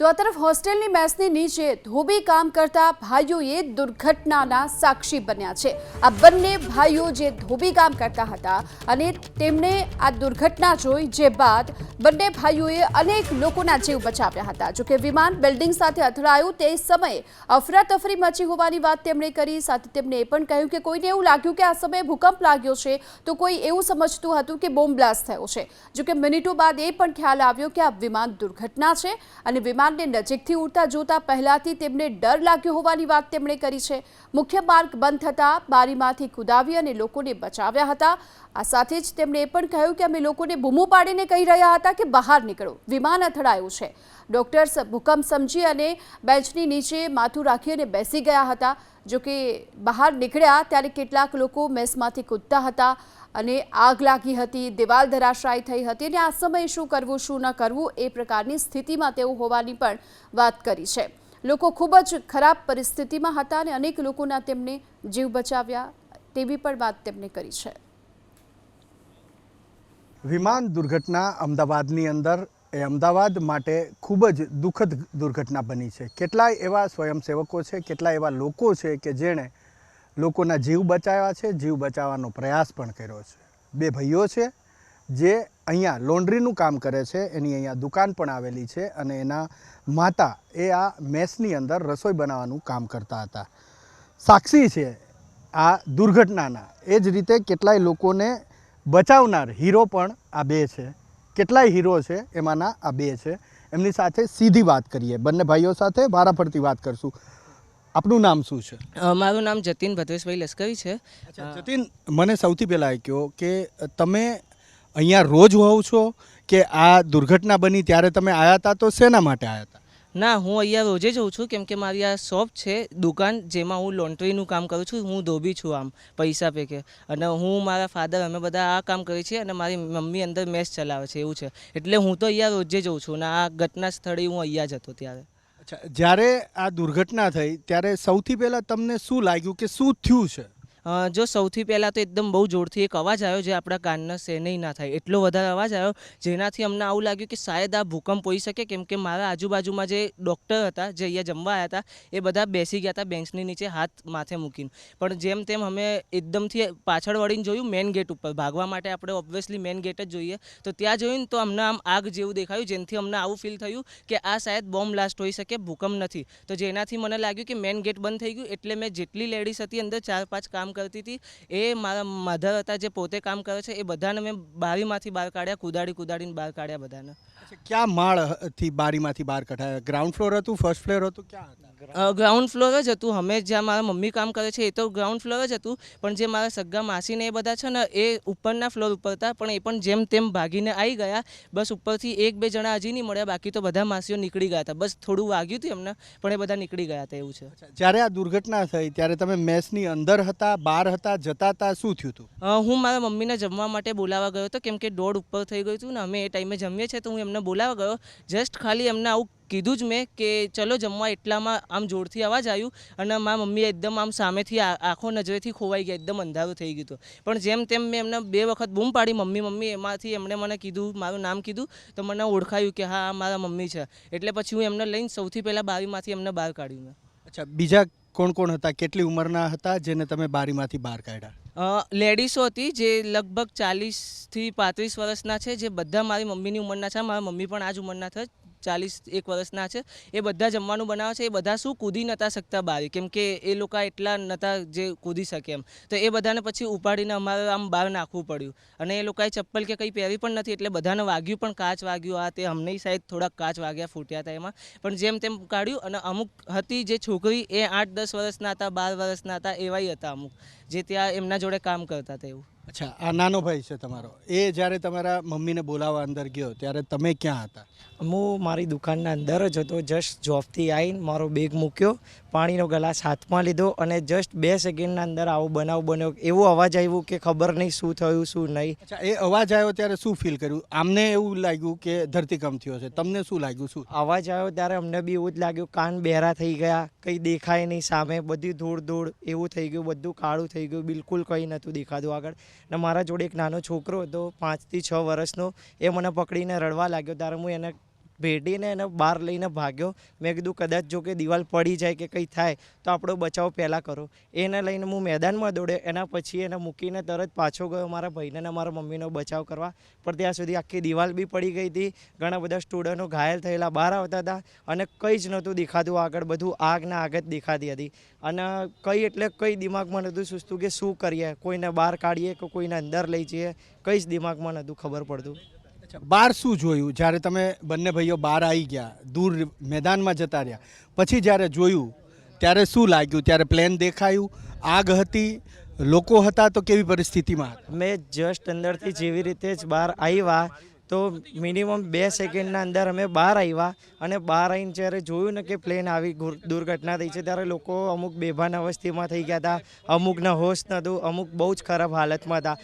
તો આ તરફ હોસ્ટેલની મેસની નીચે ધોબી કામ કરતા ભાઈઓએ દુર્ઘટનાના સાક્ષી બન્યા છે. આ બંને ભાઈઓ જે ધોબી કામ કરતા હતા અને તેમણે આ દુર્ઘટના જોઈ જે બાદ બંને ભાઈઓએ અનેક લોકોના જીવ બચાવ્યા હતા. જોકે વિમાન બિલ્ડિંગ સાથે અથડાયું તે સમયે અફરાતફરી મચી હોવાની વાત તેમણે કરી. સાથે તેમણે એ પણ કહ્યું કે કોઈને એવું લાગ્યું કે આ સમયે ભૂકંપ લાગ્યો છે તો કોઈ એવું સમજતું હતું કે બોમ્બ બ્લાસ્ટ થયો છે. જોકે મિનિટો બાદ એ પણ ખ્યાલ આવ્યો કે આ વિમાન દુર્ઘટના છે અને વિમાનને નજીકથી ઉડતા જોતા પહેલાથી તેમને ડર લાગ્યો હોવાની વાત તેમણે કરી છે. મુખ્ય માર્ગ બંધ થતાં બારીમાંથી કુદાવી અને લોકોને બચાવ્યા હતા. આ સાથે જ તેમણે એ પણ કહ્યું કે અમે લોકોને બૂમો પાડીને કહી રહ્યા હતા કે બહાર નીકળો. વિમાન અથડાયું છે. ડોક્ટર્સ ભૂકંપ સમજી અને બેન્ચની નીચે માથું રાખી અને બેસી ગયા હતા. જોકે બહાર નીકળ્યા ત્યારે કેટલાક લોકો મેસમાંથી કૂદતા હતા. અને આગ લાગી હતી, દિવાલ ધરાશાયી થઈ હતી અને આ સમયે શું કરવું, શું ન કરવું એ પ્રકારની સ્થિતિમાં તેઓ હોવાની પણ વાત કરી છે. લોકો ખૂબ જ ખરાબ પરિસ્થિતિમાં હતા અને અનેક લોકોના તેમને જીવ બચાવ્યા તેવી પણ વાત તેમણે કરી છે. વિમાન દુર્ઘટના અમદાવાદની અંદર એ અમદાવાદ માટે ખૂબ જ દુઃખદ દુર્ઘટના બની છે. કેટલાય એવા સ્વયંસેવકો છે, કેટલાય એવા લોકો છે કે જેણે લોકોના જીવ બચાવ્યા છે, જીવ બચાવવાનો પ્રયાસ પણ કર્યો છે. બે ભાઈઓ છે, જે અહીંયા લોન્ડ્રીનું કામ કરે છે, એની અહીંયા દુકાન પણ આવેલી છે અને એના માતા એ આ મેસની અંદર રસોઈ બનાવવાનું કામ કરતા હતા. સાક્ષી છે આ દુર્ઘટનાના. એ જ રીતે કેટલાય લોકોને બચાવનાર હીરો પણ આ બે છે. કેટલાય હીરો છે, એમાંના આ બે છે. એમની સાથે સીધી વાત કરીએ. બંને ભાઈઓ સાથે વારાફરતી વાત કરશું. આપનું નામ શું છે? મારું નામ જતીન ભદ્રેશભાઈ લશ્કરી છે. જતીન મને સૌથી પહેલાં એ કહો કે તમે અહીંયા રોજ હોવ છો કે આ દુર્ઘટના બની ત્યારે તમે આવ્યા હતા તો શેના માટે આવ્યા હતા ના હું અહીંયા રોજે જઉં છું કેમ કે મારી આ શોપ છે દુકાન જેમાં હું લોન્ડ્રીનું કામ કરું છું હું ધોબી છું આમ પૈસા પેકે. અને હું મારા ફાધર અમે બધા આ કામ કરીએ છીએ અને મારી મમ્મી અંદર મેસ ચલાવે છે એવું છે. એટલે હું તો અહીંયા રોજે જઉં છું અને આ ઘટના સ્થળે હું અહીંયા જ હતો ત્યારે. જ્યારે આ દુર્ઘટના થઈ ત્યારે સૌથી પહેલાં તમને શું લાગ્યું કે શું થયું છે? જો સૌથી પહેલાં તો એકદમ બહુ જોરથી એક અવાજ આવ્યો જે આપણા કાનના સેને ના થાય. એટલો વધારે અવાજ આવ્યો, જેનાથી અમને આવું લાગ્યું કે શાયદ આ ભૂકંપ હોઈ શકે, કેમ કે મારા આજુબાજુમાં જે ડૉક્ટર હતા, જે અહીંયા જમવા આવ્યા હતા, એ બધા બેસી ગયા હતા બેન્ચની નીચે હાથ માથે મૂકીને. પણ જેમ તેમ અમે એકદમથી પાછળ વળીને જોયું મેન ગેટ ઉપર. ભાગવા માટે આપણે ઓબ્વિયસલી મેન ગેટ જ જોઈએ. તો ત્યાં જોયું તો અમને આમ આગ જેવું દેખાયું, જેનાથી અમને આવું ફીલ થયું કે આ શાયદ બોમ્બ બ્લાસ્ટ હોઈ શકે, ભૂકંપ નથી. તો જેનાથી મને લાગ્યું કે મેન ગેટ બંધ થઈ ગયું, એટલે મેં જેટલી લેડીઝ હતી અંદર ચાર પાંચ કામ કરતી હતી. એ મારા મધર હતા જે પોતે કામ કરે છે એ બધાને મેં બારીમાંથી બહાર કાઢ્યા કુદાડી કુદાડીને બહાર કાઢ્યા બધાને. ક્યાં માળથી બારીમાંથી બહાર કઢાયા? ગ્રાઉન્ડ ફ્લોર હતું ફર્સ્ટ ફ્લોર હતું ક્યાં ગ્રાઉન્ડ ફ્લોર જ હતું. અમે જ્યાં મારા મમ્મી કામ કરે છે એ તો ગ્રાઉન્ડ ફ્લોર જ હતું. પણ જે મારા સગા માસીને એ બધા છે ને એ ઉપરના ફ્લોર ઉપર હતા પણ એ પણ જેમ તેમ ભાગીને આવી ગયા. બસ ઉપરથી એક બે જણા હજી નહીં મળ્યા બાકી તો બધા માસીઓ નીકળી ગયા હતા. બસ થોડું વાગ્યું હતું એમને પણ એ બધા નીકળી ગયા હતા એવું છે. જ્યારે આ દુર્ઘટના થઈ ત્યારે તમે મેસની અંદર હતા બહાર હતા જતા હતા શું થયું હતું? હું મારા મમ્મીને જમવા માટે બોલાવવા ગયો હતો કેમ કે દોઢ ઉપર થઈ ગયું હતું ને અમે એ ટાઈમે જમીએ છીએ તો હું એમને બોલાવવા ગયો. જસ્ટ ખાલી એમને આવું કીધું જ મેં કે ચલો જમવા એટલામાં આમ જોરથી અવાજ આવ્યું અને મારા મમ્મી એકદમ આમ સામેથી આ- આંખો નજરેથી ખોવાઈ ગયા એકદમ અંધારું થઈ ગયું હતું. પણ જેમ તેમ મેં એમને બે વખત બૂમ પાડી મમ્મી મમ્મી એમાંથી એમણે મને કીધું મારું નામ કીધું તો મને ઓળખાયું કે હા મારા મમ્મી છે. એટલે પછી હું એમને લઈને સૌથી પહેલાં બારીમાંથી એમને બહાર કાઢ્યું મેં. અચ્છા બીજા કોણ કોણ હતા? કેટલી ઉંમરના હતા? જેને તમે બારીમાંથી બહાર કાઢ્યા? લેડીસો હતી જે લગભગ ચાલીસથી પાંત્રીસ વર્ષના છે, જે બધા મારી મમ્મીની ઉંમરના છે, મારા મમ્મી પણ આ જ ઉંમરના ચાલીસ, એક વર્ષના છે, એ બધા જમવાનું બનાવે છે, એ બધા શું કૂદી નતા શકતા બહાર? કેમ કે એ લોકો એટલા નતા જે કૂદી શકે એમ. તો એ બધાને પછી ઉપાડીને અમારે આમ બહાર નાખવું પડ્યું. અને એ લોકોએ ચપ્પલ કે કંઈ પહેરી પણ નથી, એટલે બધાને વાગ્યું પણ કાચ વાગ્યું. આ તે અમને સાહેબ થોડાક કાચ વાગ્યા ફૂટ્યા હતા એમાં. પણ જેમ તેમ કાઢ્યું અને અમુક હતી જે છોકરી, એ આઠ દસ વર્ષના હતા, બાર વર્ષના હતા, એવાય હતા અમુક. જે ત્યાં એમના જોડે કામ કરતા હતા એવું. અચ્છા આ નાનો ભાઈ છે તમારો. એ જ્યારે તમારા મમ્મીને બોલાવવા અંદર ગયો ત્યારે તમે ક્યાં હતા? હું મારી દુકાનના અંદર જ હતો જસ્ટ જોબથી આવીને મારો બેગ મૂક્યો પાણીનો ગ્લાસ હાથમાં લીધો અને જસ્ટ બે સેકન્ડના અંદર આવો બનાવ બન્યો. એવો અવાજ આવ્યો કે ખબર નહીં શું થયું શું નહીં. અચ્છા એ અવાજ આવ્યો ત્યારે શું ફીલ કર્યું? આમને એવું લાગ્યું કે ધરતીકંપ થયો છે. તમને શું લાગ્યું શું? અવાજ આવ્યો ત્યારે અમને બી એવું જ લાગ્યું કાન બહેરા થઈ ગયા કંઈ દેખાય નહીં સામે બધી ધૂળ ધૂળ એવું થઈ ગયું બધું કાળું થઈ ગયું બિલકુલ કંઈ નહોતું દેખાતું આગળ. ને મારા જોડે એક નાનો છોકરો હતો, પાંચથી છ વર્ષનો, એ મને પકડીને રડવા લાગ્યો. ત્યારે હું એને ભેટીને એને બહાર લઈને ભાગ્યો. મેં કીધું, કદાચ જો કે દિવાલ પડી જાય કે કંઈ થાય, તો આપણો બચાવ પહેલાં કરો. એને લઈને હું મેદાનમાં દોડ્યો. એના પછી એને મૂકીને તરત પાછો ગયો મારા ભાઈને અને મારા મમ્મીનો બચાવ કરવા. પણ ત્યાં સુધી આખી દિવાલ બી પડી ગઈ હતી. ઘણા બધા સ્ટુડન્ટો ઘાયલ થયેલા બહાર આવતા હતા અને કંઈ જ નહોતું દેખાતું. આગળ બધું આગના આગ જ દેખાતી હતી. અને કંઈ એટલે કઈ દિમાગમાં નહોતું સૂચતું કે શું કરીએ? કોઈને બહાર કાઢીએ કે કોઈને અંદર લઈ જઈએ? કંઈ જ દિમાગમાં નહોતું ખબર પડતું. અચ્છા. બહાર શું જોયું જ્યારે તમે બંને ભાઈઓ બહાર આવી ગયા દૂર મેદાનમાં જતા રહ્યા. પછી જ્યારે જોયું ત્યારે શું લાગ્યું? ત્યારે પ્લેન દેખાયું આગ હતી લોકો હતા તો કેવી પરિસ્થિતિમાં મેં જસ્ટ અંદરથી જેવી રીતે જ બહાર આવ્યા તો મિનિમમ બે સેકન્ડના અંદર અમે બહાર આવ્યા અને બહાર આવીને જ્યારે જોયું ને કે પ્લેન આવી દુર્ઘટના થઈ છે ત્યારે લોકો અમુક બેભાન અવસ્થિમાં થઈ ગયા હતા અમુકના હોશ નહોતું અમુક બહુ જ ખરાબ હાલતમાં હતા.